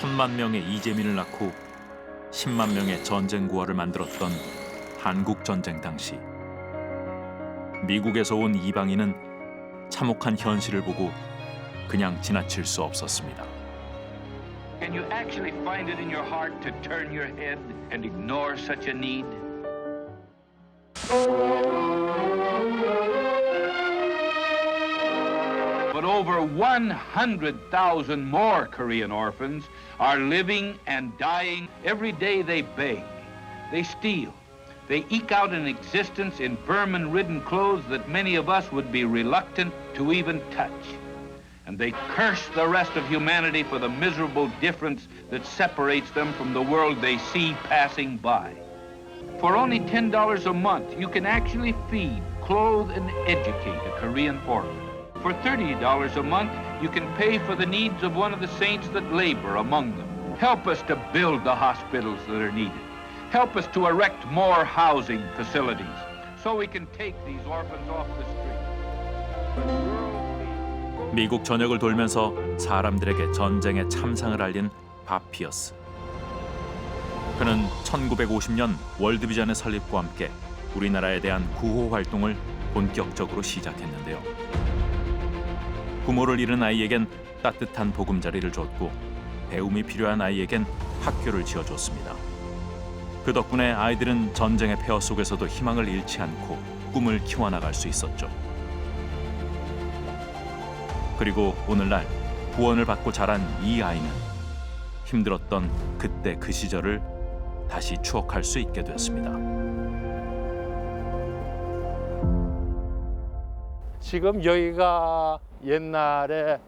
천만 명의 이재민을 낳고 10만 명의 전쟁 구화를 만들었던 한국 전쟁 당시 미국에서 온 이방인은 참혹한 현실을 보고 그냥 지나칠 수 없었습니다. Can you actually find it in your heart to turn your head and ignore such a need? But over 100,000 more Korean orphans are living and dying. Every day they beg, they steal, they eke out an existence in vermin ridden clothes that many of us would be reluctant to even touch and they curse the rest of humanity for the miserable difference that separates them from the world they see passing by. For only $10 a month, you can actually feed, clothe, and educate a Korean orphan. For $30 a month, you can pay for the needs of one of the saints that labor among them. Help us to build the hospitals that are needed. Help us to erect more housing facilities so we can take these orphans off the street. 미국 전역을 돌면서 사람들에게 전쟁의 참상을 알린 바피어스. 그는 1950년 월드비전의 설립과 함께 우리나라에 대한 구호 활동을 본격적으로 시작했는데요. 부모를 잃은 아이에겐 따뜻한 보금자리를 줬고 배움이 필요한 아이에겐 학교를 지어줬습니다. 그 덕분에 아이들은 전쟁의 폐허 속에서도 희망을 잃지 않고 꿈을 키워나갈 수 있었죠. 그리고 오늘날 구원을 받고 자란 이 아이는 힘들었던 그때 그 시절을 다시 추억할 수 있게 되었습니다. 지금 여기가 옛날에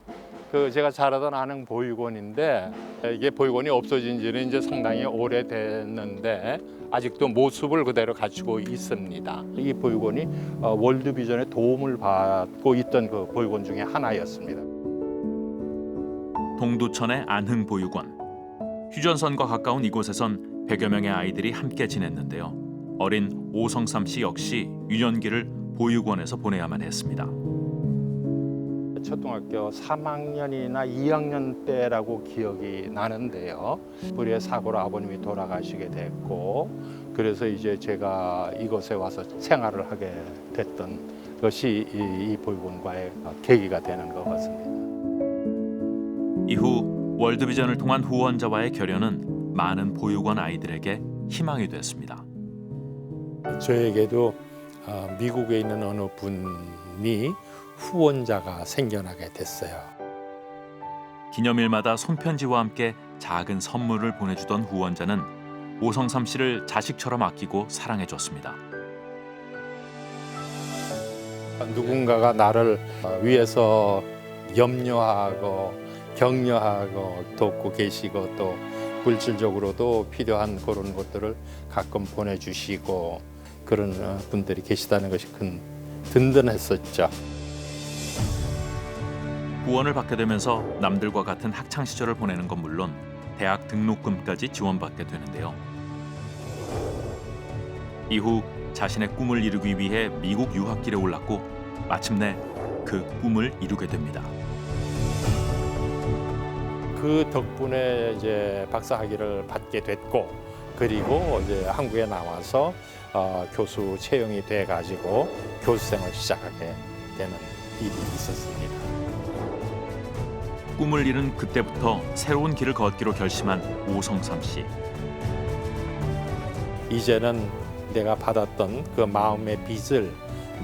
그 제가 자라던 아는 보육원인데 이게 보육원이 없어진 지는 이제 상당히 오래됐는데 아직도 모습을 그대로 갖추고 있습니다. 이 보육원이 어, 월드비전의 도움을 받고 있던 그 보육원 중에 하나였습니다. 동두천의 안흥 보육원. 휴전선과 가까운 이곳에선 100여 명의 아이들이 함께 지냈는데요. 어린 오성삼 씨 역시 유년기를 보육원에서 보내야만 했습니다. 초등학교 3학년이나 2학년 때라고 기억이 나는데요. 불의 사고로 아버님이 돌아가시게 됐고 그래서 이제 제가 이곳에 와서 생활을 하게 됐던 것이 이, 이 보육원과의 계기가 되는 것 같습니다. 이후 월드비전을 통한 후원자와의 결연은 많은 보육원 아이들에게 희망이 됐습니다. 저에게도 어, 미국에 있는 어느 분이 후원자가 생겨나게 됐어요. 기념일마다 손편지와 함께 작은 선물을 보내주던 후원자는 오성삼 씨를 자식처럼 아끼고 사랑해줬습니다. 누군가가 나를 위해서 염려하고 격려하고 돕고 계시고 또 물질적으로도 필요한 그런 것들을 가끔 보내주시고 그런 어, 분들이 계시다는 것이 큰 든든했었죠. 후원을 받게 되면서 남들과 같은 학창 시절을 보내는 건 물론 대학 등록금까지 지원받게 되는데요. 이후 자신의 꿈을 이루기 위해 미국 유학길에 올랐고 마침내 그 꿈을 이루게 됩니다. 그 덕분에 이제 박사 학위를 받게 됐고 그리고 이제 한국에 나와서 어, 교수 채용이 돼 가지고 교수 생활 시작하게 되는 일이 있었습니다. 꿈을 이룬 그때부터 새로운 길을 걷기로 결심한 오성삼 씨. 이제는 내가 받았던 그 마음의 빚을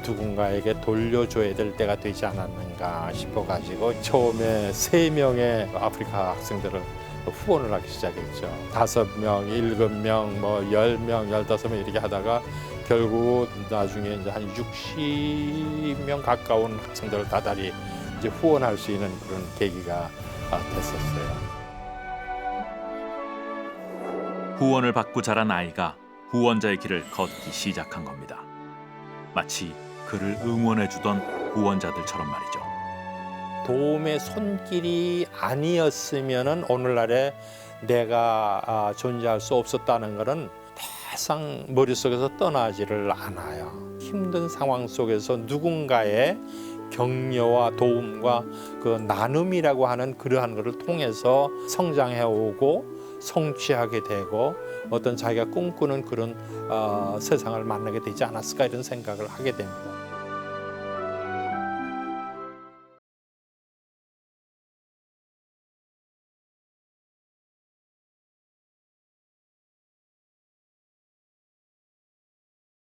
누군가에게 돌려줘야 될 때가 되지 않았는가 싶어 가지고 처음에 세 명의 아프리카 학생들을 후원을 하기 시작했죠. 다섯 명, 일곱 명, 뭐 열 명, 열다섯 명 이렇게 하다가 결국 나중에 이제 한 60명 가까운 학생들을 다달이 이제 후원할 수 있는 그런 계기가 아, 됐었어요. 후원을 받고 자란 아이가 후원자의 길을 걷기 시작한 겁니다. 마치 그를 응원해주던 후원자들처럼 말이죠. 도움의 손길이 아니었으면은 오늘날에 내가 아, 존재할 수 없었다는 것은 대상 머릿속에서 떠나지를 않아요. 힘든 상황 속에서 누군가의 격려와 도움과 그 나눔이라고 하는 그러한 것을 통해서 성장해 오고 성취하게 되고 어떤 자기가 꿈꾸는 그런 어, 세상을 만나게 되지 않았을까 이런 생각을 하게 됩니다.